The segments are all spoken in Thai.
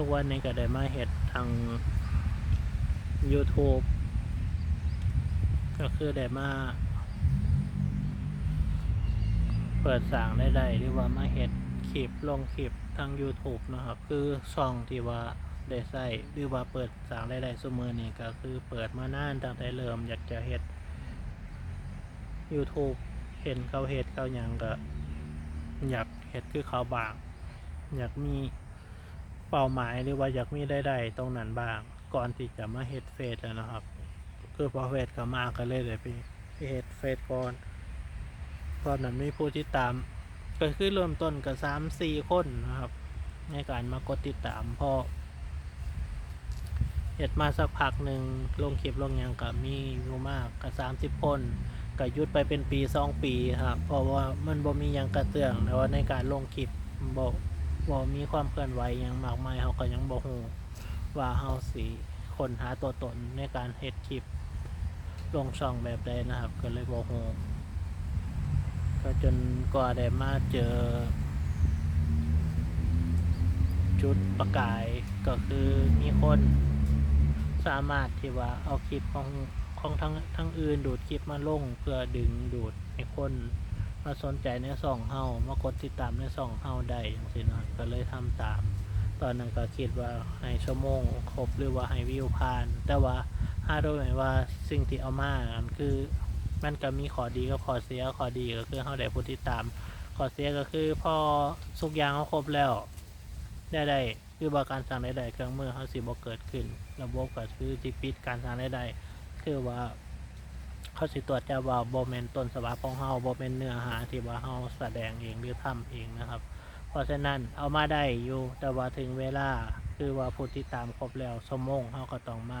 ทุกวันนี้ก็ได้มาเฮ็ดทาง YouTube ก็คือได้มา เปิดสางได้ได้หรือว่ามาเฮ็ดคลิปลงคลิปทาง YouTube นะครับ คือช่องที่ว่าได้ใช้หรือว่าเปิดสางได้ได้ซุมื้อนี้ก็คือเปิดมานานตั้งแต่เริ่มอยากจะเฮ็ด YouTube เห็นเขาเฮ็ดเขาหยังก็ อยากเฮ็ดคือเขาบาง อยากมี เป้าหมายหรือว่าอยากมีได้ได้ตรงนั้นบ้าง ก่อนที่จะมาเฮ็ดเฟซแล้วนะครับ คือพอเฟซก็มาก็เลยเลยไปไปเฮ็ดเฟซก่อนตอนนั้นมีผู้ติดตามก็คือเริ่มต้นกับสามสี่คนนะครับ ในการมากดติดตามพอเฮ็ดมาสักพักหนึ่งลงคลิปลงยังก็มีอยู่มากกับสามสิบคนก็หยุดไปเป็นปีสองปีครับเพราะว่ามันบ่มียังกระเตื้องแต่ว่าในการลงคลิปบ่ บ่มีความเคลื่อนไหวหยังมากมายเขาก็ยังบ่ฮู้ว่าเฮาสิคนหาตัวตนในการเฮ็ดคลิป ลงช่องแบบใดนะครับ ก็เลยบ่ฮู้ก็จนกว่าได้มาเจอ จุดประกายก็คือมีคนสามารถที่ว่าเอาคลิปของของทั้งทั้งอื่นดูดคลิปมาลงเพื่อดึงดูดให้คน มาสนใจในส่องเฮามากดติดตามในส่องเฮาได้จังซี่เนาะก็เลยทำตาม ตอนนั้นก็คิดว่าให้ชั่วโมงครบหรือว่าให้วิวผ่าน แต่ว่าถ้าโดยหมว่าสิ่งที่เอามาอันคือมันก็มีข้อดีกับข้อเสียข้อดีก็คือเฮาได้ผู้ติดตามข้อเสียก็คือพอทุกอย่างเขาครบแล้ว ได้ได้คือว่าการสั่งได้ได้เครื่องมือเขาสิบ่เกิดขึ้น ระบบก็คือจิปิดการสั่งได้ได้คือว่า เขาสิตรวจจับว่าโบ่แม่นต้นฉบับของเฮาโบ่แม่นเนื้อหาที่ว่าเฮาแสดงเองหรือทำเองนะครับ เพราะฉะนั้นเอามาได้อยู่แต่ว่าถึงเวลาคือว่าผู้ติดตามครบแล้วสมงเฮาก็ต้องมา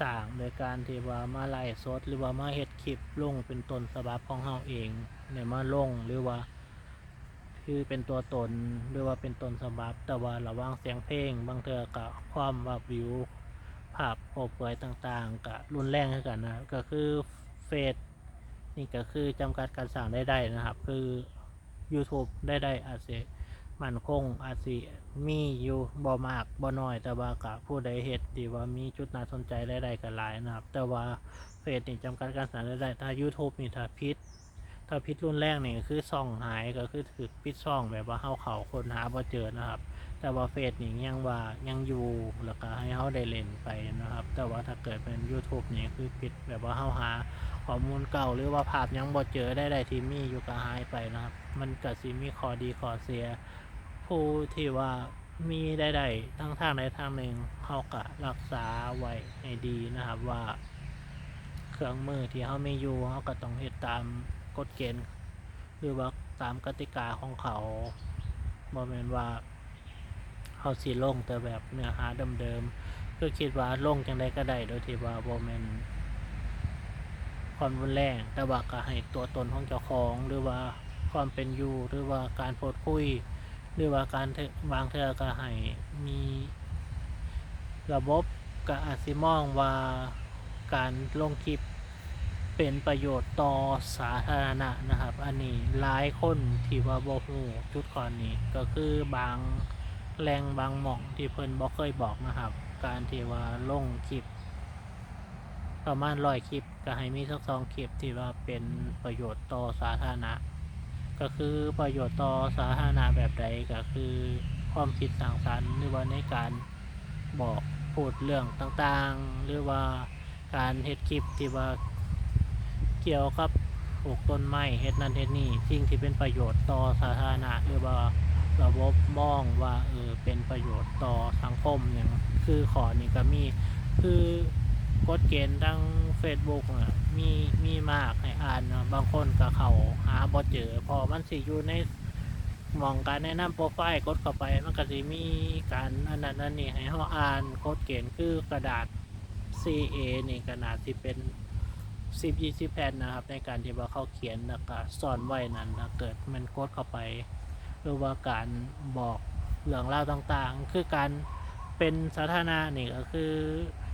สร้างโดยการที่ว่ามาไล่สดหรือว่ามาเฮ็ดคลิปลงเป็นต้นฉบับของเฮาเองเนี่ยมาลงหรือว่าคือเป็นตัวตนหรือว่าเป็นตนสำบับแต่ว่าระว่างเสียงเพลง บางเทือกับความว่าวิวภาพโปรเผยต่างๆ กับรุนแรงเท่ากันนะก็คือ เฟซนี่ก็คือจำกัดการสั่งได้ได้นะครับ คือ YouTube ได้ได้อาจจะมันคงอาจสิมีอยู่บ่มากบ่น้อย แต่ว่ากับผู้ใดเฮ็ดดีว่ามีจุดน่าสนใจได้ได้ก็หลายนะครับ แต่ว่าเฟซนี่จำกัดการสั่งได้ได้ ถ้า YouTube นี่ถ้าพิษถ้าพิษรุ่นแรกนี่ก็คือซ่องหายก็คือถือพิษซ่องแบบว่าเฮาเขาคนหาบ่เจอนะครับ แต่ว่าเฟซนี่ยังว่ายังอยู่แล้วก็ให้เฮาได้เล่นไปนะครับ แต่ว่าถ้าเกิดเป็น YouTube นี่คือปิดแบบว่าเฮาหา ข้อมูลเก่าหรือว่าภาพยังบ่เจอได้ได้ที่มีอยู่ก็หายไปนะครับ มันก็สิมีข้อดีข้อเสีย ผู้ที่ว่ามีได้ได้ทั้งทางใดทางหนึ่งเฮาก็รักษาไว้ให้ดีนะครับว่า เครื่องมือที่เขาไมีอยู่เขาก็ต้องเฮ็ดตามกฎเกณฑ์หรือว่าตามกติกาของเขาบ่แม่นว่าเขาสิลงแต่แบบเนื้อหาเดิมๆคือคิดว่าลงจังไดก็ได้โดยที่ว่าบ่แม่น ความรุนแรงแต่ว่าก็ให้ตัวตนของเจ้าของ หรือว่าความเป็นอยู่ หรือว่าการพูดคุย หรือว่าการวางเทือก็ให้มี ระบบก็อาจสิมองว่าการลงคลิปเป็นประโยชน์ต่อสาธารณะนะครับ อันนี้หลายคนที่ว่าบ่ฮู้จุดก่อนนี้ก็คือบางแหล่งบางหม่องที่เพิ่นบ่เคยบอกนะครับ การที่ว่าลงคลิป ประมาณร้อยคลิปก็ให้มีสักสองคลิปที่ว่าเป็นประโยชน์ต่อสาธารณะ ก็คือประโยชน์ต่อสาธารณะแบบใดก็คือความคิดสร้างสรรค์หรือว่าในการบอกพูดเรื่องต่างๆ หรือว่าการเฮ็ดคลิปที่ว่าเกี่ยวกับปลูกต้นไม้เฮ็ดนั่นเฮ็ดนี่สิ่งที่เป็นประโยชน์ต่อสาธารณะหรือว่าระบบมองว่าเออเป็นประโยชน์ต่อสังคมอย่างคือขอนี่ก็มีคือ กฎเกณฑ์ทั้ง Facebook อะมีมีมากให้อ่านเนาะบางคนก็เขาหาบ่เจอ พอมันสิอยู่ในมองการแนะนำโปรไฟล์กดเข้าไป มันก็สิมีการอันนั้นอันนี้ให้เฮาอ่านกฎเกณฑ์คือกระดาษ CA นี่ขนาดที่เป็นสิบยี่สิบแผ่นนะครับ ในการที่ว่าเขาเขียนแล้วก็ซ่อนไว้นั้นนะเกิดมันโคดเข้าไป หรือว่าการบอกเรื่องราวต่างๆ คือการเป็นสาธารณะนี่ก็คือ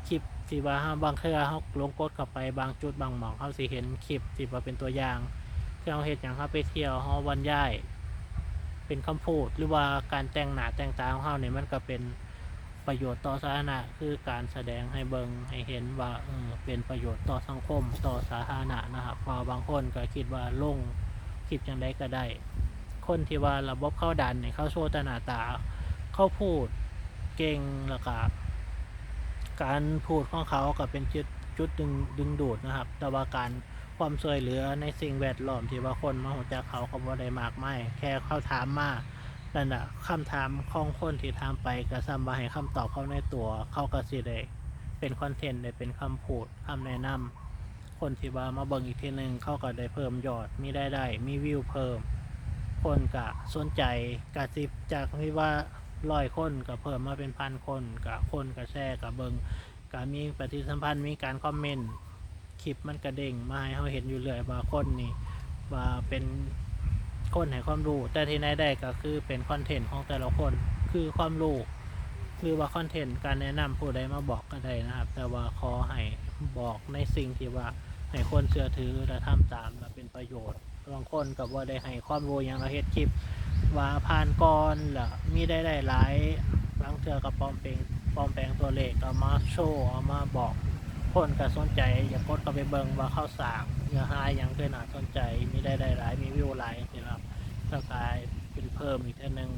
คลิป ที่ว่าเราบางเทื่อเขาลงโคดเข้าไปบางจุดบางหมองเขาสิเห็นคลิปที่ว่าเป็นตัวอย่างที่เราเห็นอย่างเขาไปเที่ยวเขาบรรยาย เป็นคำพูดหรือว่าการแต่งหน้าแต่งตาของเขาเนี่ยมันก็เป็นประโยชน์ต่อสาธารณะคือการแสดงให้เบิงให้เห็นว่าเออเป็นประโยชน์ต่อสังคมต่อสาธารณะนะครับเพอบางคนก็คิดว่าลงคลิปจังไดก็ได้ คนที่ว่าระบบเข้าดันเนี่ยเขาโชว์แตหนาตา เขาพูดเก่งแล้วก็ การพูดของเขาก็เป็นจุดจุดดึงดึงดูดนะครับ แต่ว่าการความช่วยเหลือในสิ่งแวดล้อมที่ว่าคนมาหัวจักเขาเขาบ่ได้มากไม่แค่เขาถามมานั่นแหะคำถามของคนที่ถามไปก็ซ้ำมาให้คำตอบเขาในตัว เขาก็สิได้เป็นคอนเทนต์ได้เป็นคำพูดคำแนะนำคนที่ว่ามาเบิ่งอีกทีหนึ่งเขาก็ได้เพิ่มยอดมีได้ได้มีวิวเพิ่ม คนก็สนใจกะสิบจากที่ว่า ร้อยคนก็เพิ่มมาเป็นพันคนกับคนก็แชร์กับเบิงก็มีปฏิสัมพันธ์มีการคอมเมนต์คลิปมันกระเด้งมาให้เราเห็นอยู่เรื่อยว่าคนนี่ว่าเป็นคนให้ความรู้ แต่ที่ไหนได้ก็คือเป็นคอนเทนต์ของแต่ละคนคือความรู้หรือว่าคอนเทนต์การแนะนำผู้ใดมาบอกก็ได้นะครับ แต่ว่าขอให้บอกในสิ่งที่ว่าให้คนเชื่อถือและทำตามและเป็นประโยชน์บางคนกับว่าได้ให้ความรู้อย่างเราเฮ็ดคลิป ว่าผ่านก่อนล่ะมีได้ได้หลายบางเทือกับปลอมเป็นปลอมแปลงตัวเลขเอามาโชว์เอามาบอกคนก็สนใจอย่ากดเข้าไปเบิ่งว่าเข้าสากเนื้อหาอย่างเกินน่าสนใจมีได้ได้หลายมีวิวหลายสิครับก็กายเป็นเพิ่มอีกเท่านึง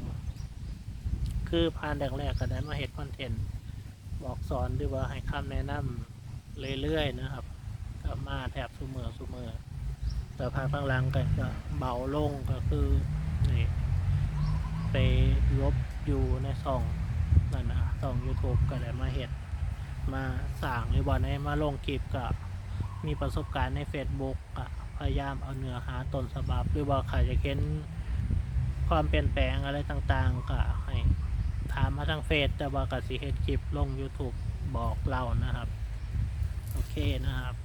คือผ่านแรกๆก็ได้มาเฮ็ดคอนเทนต์บอกสอนหรือว่าให้คำแนะนำเรื่อยๆนะครับก็มาแทบซุมือซุมือแต่ภาคหลังก็เบาลงก็คือนี่ ไปลบอยู่ในช่องนั่นนะช่อง YouTube ก็ได้มาเห็ดมาสร้างหรือว่าในมาลงคลิปก็มีประสบการณ์ใน Facebook ก็พยายามเอาเนื้อหาต้นฉบับหรือว่าใครจะเค้นความเปลี่ยนแปลงอะไรต่างๆก็ให้ถามมาทางเฟซแต่ว่าก็สิเฮ็ดคลิปลง YouTube บอกเรานะครับ โอเคนะครับ